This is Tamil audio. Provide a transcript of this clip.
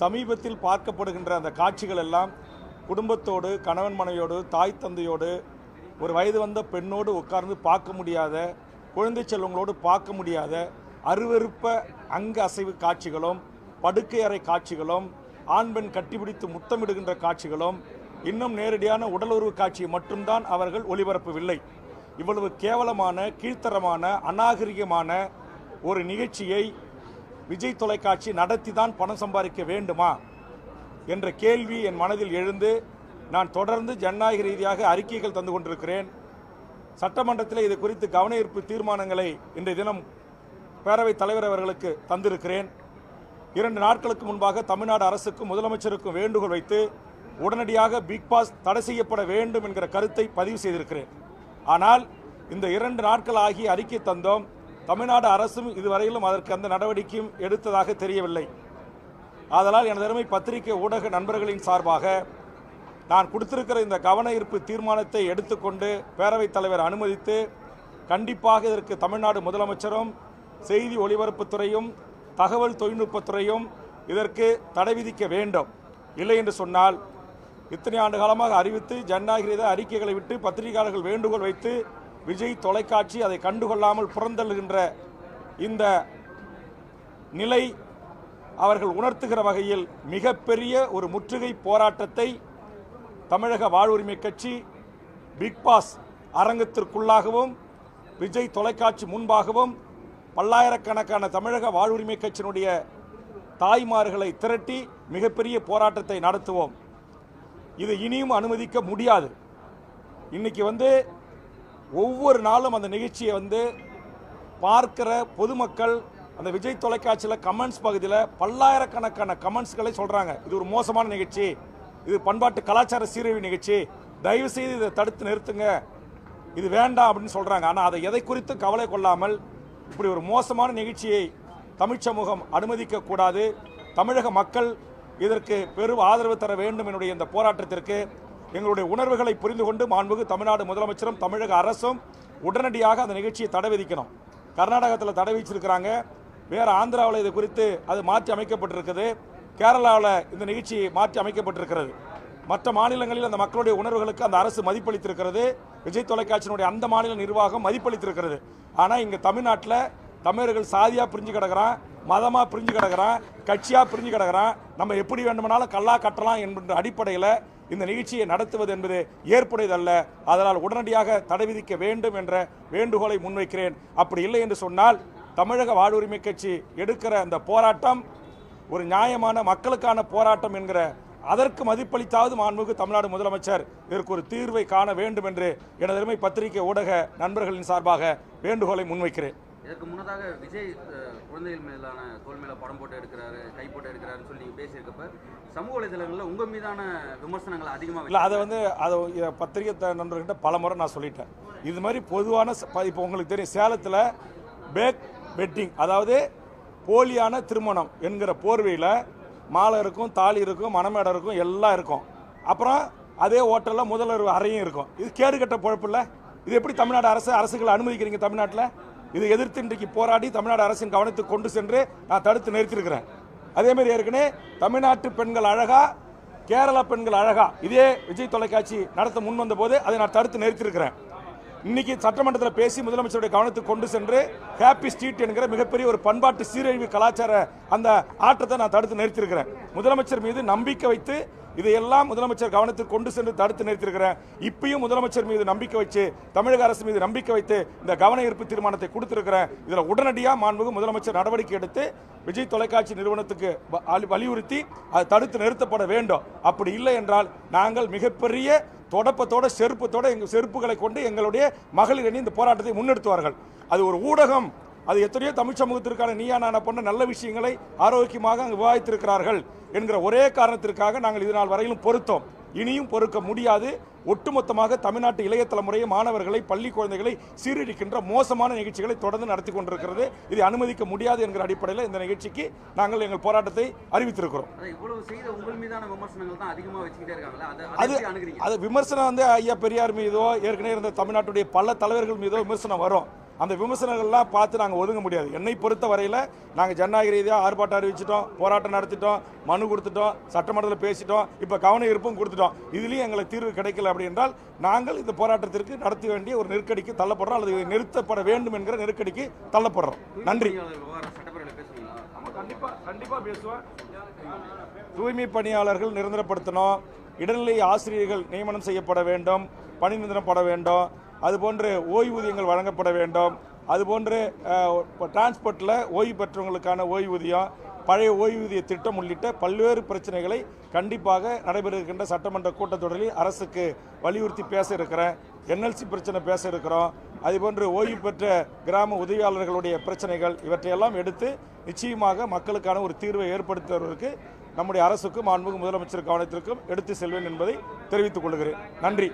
சமீபத்தில் பார்க்கப்படுகின்ற அந்த காட்சிகள் எல்லாம் குடும்பத்தோடு கணவன் மனைவியோடு தாய் தந்தையோடு ஒரு வயது வந்த பெண்ணோடு உட்கார்ந்து பார்க்க முடியாத குழந்தை செல்வங்களோடு பார்க்க முடியாத அருவருப்ப அங்க அசைவு காட்சிகளும் படுக்கை அறை காட்சிகளும் ஆண் பெண் கட்டிப்பிடித்து முத்தமிடுகின்ற காட்சிகளும் இன்னும் நேரடியான உடலுறவு காட்சியை மட்டும்தான் அவர்கள் ஒளிபரப்பவில்லை. இவ்வளவு கேவலமான கீழ்த்தரமான அநாகரிகமான ஒரு நிகழ்ச்சியை விஜய் தொலைக்காட்சி நடத்தி தான் பணம் சம்பாதிக்க வேண்டுமா? என்ற கேள்வி என் மனதில் எழுந்து நான் தொடர்ந்து ஜனநாயக ரீதியாக அறிக்கைகள் தந்து கொண்டிருக்கிறேன். சட்டமன்றத்தில் இது குறித்து கவன ஈர்ப்பு தீர்மானங்களை இன்றைய தினம் பேரவைத் தலைவர் அவர்களுக்கு தந்திருக்கிறேன். இரண்டு நாட்களுக்கு முன்பாக தமிழ்நாடு அரசுக்கும் முதலமைச்சருக்கும் வேண்டுகோள் வைத்து உடனடியாக பிக் பாஸ் தடை செய்யப்பட வேண்டும் என்கிற கருத்தை பதிவு செய்திருக்கிறேன். ஆனால் இந்த இரண்டு நாட்கள் ஆகி அறிக்கை தந்தோம். தமிழ்நாடு அரசும் இதுவரையிலும் அதற்கு அந்த நடவடிக்கையும் எடுத்ததாக தெரியவில்லை. ஆதலால் எனது அருமை பத்திரிகை ஊடக நண்பர்களின் சார்பாக நான் கொடுத்திருக்கிற இந்த கவன ஈர்ப்பு தீர்மானத்தை எடுத்துக்கொண்டு பேரவைத் தலைவர் அனுமதித்து கண்டிப்பாக இதற்கு தமிழ்நாடு முதலமைச்சரும் செய்தி ஒலிபரப்புத்துறையும் தகவல் தொழில்நுட்பத்துறையும் இதற்கு தடை விதிக்க வேண்டும். இல்லை என்று சொன்னால் இத்தனை ஆண்டு காலமாக அறிவித்து ஜனநாயக அறிக்கைகளை விட்டு பத்திரிகையாளர்கள் வேண்டுகோள் வைத்து விஜய் தொலைக்காட்சி அதை கண்டுகொள்ளாமல் புறந்தள்ளுகின்ற இந்த நிலை அவர்கள் உணர்த்துகிற வகையில் மிகப்பெரிய ஒரு முற்றுகை போராட்டத்தை தமிழக வாழ்வுரிமை கட்சி பிக் பாஸ் அரங்கத்திற்குள்ளாகவும் விஜய் தொலைக்காட்சி முன்பாகவும் பல்லாயிரக்கணக்கான தமிழக வாழ்வுரிமை கட்சியினுடைய தாய்மார்களை திரட்டி மிகப்பெரிய போராட்டத்தை நடத்துவோம். இது இனியும் அனுமதிக்க முடியாது. இன்னைக்கு வந்து ஒவ்வொரு நாளும் அந்த நிகழ்ச்சியை வந்து பார்க்கிற பொதுமக்கள் அந்த விஜய் தொலைக்காட்சியில் கமெண்ட்ஸ் பகுதியில் பல்லாயிரக்கணக்கான கமெண்ட்ஸ்களை சொல்கிறாங்க இது ஒரு மோசமான நிகழ்ச்சி. இது பண்பாட்டு கலாச்சார சீரழிவு நிகழ்ச்சி. தயவு செய்து இதை தடுத்து நிறுத்துங்க. இது வேண்டாம் அப்படின்னு சொல்கிறாங்க ஆனால் அதை எதை குறித்து கவலை கொள்ளாமல் இப்படி ஒரு மோசமான நிகழ்ச்சியை தமிழ் சமூகம் அனுமதிக்க கூடாது. தமிழக மக்கள் இதற்கு பெரும் ஆதரவு தர வேண்டும். என்னுடைய இந்த போராட்டத்திற்கு எங்களுடைய உணர்வுகளை புரிந்து கொண்டு மாண்புகு தமிழ்நாடு முதலமைச்சரும் தமிழக அரசும் உடனடியாக அந்த நிகழ்ச்சியை தடை விதிக்கணும். கர்நாடகத்தில் தடை விதிச்சிருக்கிறாங்க. வேறு ஆந்திராவில் இது குறித்து அது மாற்றி அமைக்கப்பட்டிருக்குது. கேரளாவில் இந்த நிகழ்ச்சி மாற்றி அமைக்கப்பட்டிருக்கிறது. மற்ற மாநிலங்களில் அந்த மக்களுடைய உணர்வுகளுக்கு அந்த அரசு மதிப்பளித்திருக்கிறது. விஜய் தொலைக்காட்சியினுடைய அந்த மாநில நிர்வாகம் மதிப்பளித்திருக்கிறது. ஆனால் இங்கே தமிழ்நாட்டில் தமிழர்கள் சாதியாக பிரிஞ்சு கிடக்கிறான் மதமாக பிரிஞ்சு கிடக்கிறான் கட்சியாக பிரிஞ்சு கிடக்கிறான். நம்ம எப்படி வேண்டுமானாலும் கல்லா கட்டலாம் என்கின்ற அடிப்படையில் இந்த நிகழ்ச்சியை நடத்துவது என்பது ஏற்புடையதல்ல. அதனால் உடனடியாக தடை விதிக்க வேண்டும் என்ற வேண்டுகோளை முன்வைக்கிறேன். அப்படி இல்லை என்று சொன்னால் தமிழக வாழ்வுரிமை கட்சி எடுக்கிற அந்த போராட்டம் ஒரு நியாயமான மக்களுக்கான போராட்டம் என்கிற அதற்கு மதிப்பளித்தாவது மாண்புக்கு தமிழ்நாடு முதலமைச்சர். இதற்கு ஒரு தீர்வை காண வேண்டும் என்று எனது பத்திரிகை ஊடக நண்பர்களின் சார்பாக வேண்டுகோளை முன்வைக்கிறேன். இதற்கு முன்னதாக விஜய் குழந்தைகள் மேலான தோல் மேல படம் போட்டு எடுக்கிறாரு கை போட்டு எடுக்கிறாருன்னு சொல்லி பேசியிருக்கப்ப சமூக வலைதளங்களில் உங்க மீதான விமர்சனங்கள் அதிகமாக இல்லை அதை வந்து அதை பத்திரிகை த- நண்பர்கிட்ட பல முறை நான் சொல்லிட்டேன். இது மாதிரி பொதுவான இப்போ உங்களுக்கு தெரியும் சேலத்தில் பேக் பெட்டிங் அதாவது போலியான திருமணம் என்கிற போர்வையில் மாலை இருக்கும் தாலி இருக்கும் மணமேடம் இருக்கும் எல்லாம் இருக்கும். அப்புறம் அதே ஹோட்டலில் முதல்வர் அறையும் இருக்கும். இது கேடுகட்ட பொழப்பு இல்லை? இது எப்படி தமிழ்நாடு அரசு அரசுகளை அனுமதிக்கிறீங்க தமிழ்நாட்டில்? இதை எதிர்த்து இன்றைக்கு போராடி தமிழ்நாடு அரசின் கவனத்துக்கு கொண்டு சென்று நான் தடுத்து நிறுத்தியிருக்கிறேன். அதேமாதிரி ஏற்கனவே தமிழ்நாட்டு பெண்கள் அழகா கேரளா பெண்கள் அழகா இதே விஜய் தொலைக்காட்சி நடத்த முன் வந்த போது அதை நான் தடுத்து நிறுத்தியிருக்கிறேன். இன்னைக்கு சட்டமன்றத்தில் பேசி முதலமைச்சருடைய கவனத்துக்கு கொண்டு சென்று ஹாப்பி ஸ்ட்ரீட் என்கிற மிகப்பெரிய ஒரு பண்பாட்டு சீரழிவு கலாச்சார அந்த ஆட்டத்தை நான் தடுத்து நிறுத்தியிருக்கிறேன். முதலமைச்சர் மீது நம்பிக்கை வைத்து இதையெல்லாம் முதலமைச்சர் கவனத்துக்கு கொண்டு சென்று தடுத்து நிறுத்தியிருக்கிறேன் இப்பயும் முதலமைச்சர் மீது நம்பிக்கை வச்சு தமிழக அரசு மீது நம்பிக்கை வைத்து இந்த கவன ஈர்ப்பு தீர்மானத்தை கொடுத்திருக்கிறேன் இதில் உடனடியாக மாண்புகு முதலமைச்சர் நடவடிக்கை எடுத்து விஜய் தொலைக்காட்சி நிறுவனத்துக்கு வலியுறுத்தி அது தடுத்து நிறுத்தப்பட வேண்டும். அப்படி இல்லை என்றால் நாங்கள் மிகப்பெரிய தொடப்பத்தோட செருப்பத்தோட எங்கள் செருப்புகளை கொண்டு எங்களுடைய மகளிர் அணி இந்த போராட்டத்தை முன்னெடுத்துவார்கள் அது ஒரு ஊடகம் அது எத்தனையோ தமிழ் சமூகத்திற்கான நீயா நானா பண்ண நல்ல விஷயங்களை ஆரோக்கியமாக அங்கு விவாதித்திருக்கிறார்கள் என்கிற ஒரே காரணத்திற்காக நாங்கள் இது நாள் வரையிலும் பொறுத்தோம். இனியும் பொறுக்க முடியாது. ஒட்டுமொத்தமாக தமிழ்நாட்டு இளைய தலைமுறையை மாணவர்களை பள்ளி குழந்தைகளை சீரழிக்கின்ற மோசமான நிகழ்ச்சிகளை தொடர்ந்து நடத்தி கொண்டிருக்கிறது. இதை அனுமதிக்க முடியாது என்கிற அடிப்படையில் இந்த நிகழ்ச்சிக்கு நாங்கள் எங்கள் போராட்டத்தை அறிவித்திருக்கிறோம். அதை அது விமர்சனம் வந்து ஐயா பெரியார் மீதோ ஏற்கனவே இருந்த தமிழ்நாட்டுடைய பல தலைவர்கள் மீதோ விமர்சனம் வரும். அந்த விமர்சனங்கள்லாம் பார்த்து நாங்கள் ஒதுங்க முடியாது. என்னை பொறுத்த வரையில் நாங்கள் ஜனநாயக ரீதியாக ஆர்ப்பாட்டம் அறிவிச்சிட்டோம் போராட்டம் நடத்திட்டோம் மனு கொடுத்துட்டோம் சட்டமன்றத்தில் பேசிட்டோம் இப்போ கவன ஈர்ப்பும் கொடுத்துட்டோம். இதுலேயும் எங்களுக்கு தீர்வு கிடைக்கல அப்படி என்றால் நாங்கள் இந்த போராட்டத்திற்கு நடத்த வேண்டிய ஒரு நெருக்கடிக்கு தள்ளப்படுறோம் அல்லது நிறுத்தப்பட வேண்டும் என்கிற நெருக்கடிக்கு தள்ளப்படுறோம். நன்றி. பணியாளர் விவகாரம் சட்டப்பேரவையில் பேசுவீங்களா கண்டிப்பா கண்டிப்பா பேசுவேன். தூய்மை பணியாளர்கள் நிரந்தரப்படுத்தணும். இடைநிலை ஆசிரியர்கள் நியமனம் செய்யப்பட வேண்டும். பணி நிரந்தரப்பட வேண்டும். அதுபோன்று ஓய்வூதியங்கள் வழங்கப்பட வேண்டும். அதுபோன்று டிரான்ஸ்போர்ட்டில் ஓய்வு பெற்றவங்களுக்கான ஓய்வூதியம் பழைய ஓய்வூதிய திட்டம் உள்ளிட்ட பல்வேறு பிரச்சனைகளை கண்டிப்பாக நடைபெற இருக்கின்ற சட்டமன்ற கூட்டத்தொடரில் அரசுக்கு வலியுறுத்தி பேச இருக்கிறேன். என்எல்சி பிரச்சனை பேச இருக்கிறோம். அதுபோன்று ஓய்வு பெற்ற கிராம உதவியாளர்களுடைய பிரச்சனைகள் இவற்றையெல்லாம் எடுத்து நிச்சயமாக மக்களுக்கான ஒரு தீர்வை ஏற்படுத்துவதற்கு நம்முடைய அரசுக்கும் மாண்புமிகு முதலமைச்சர் கவனத்திற்கும் எடுத்து செல்வேன் என்பதை தெரிவித்துக் கொள்கிறேன். நன்றி.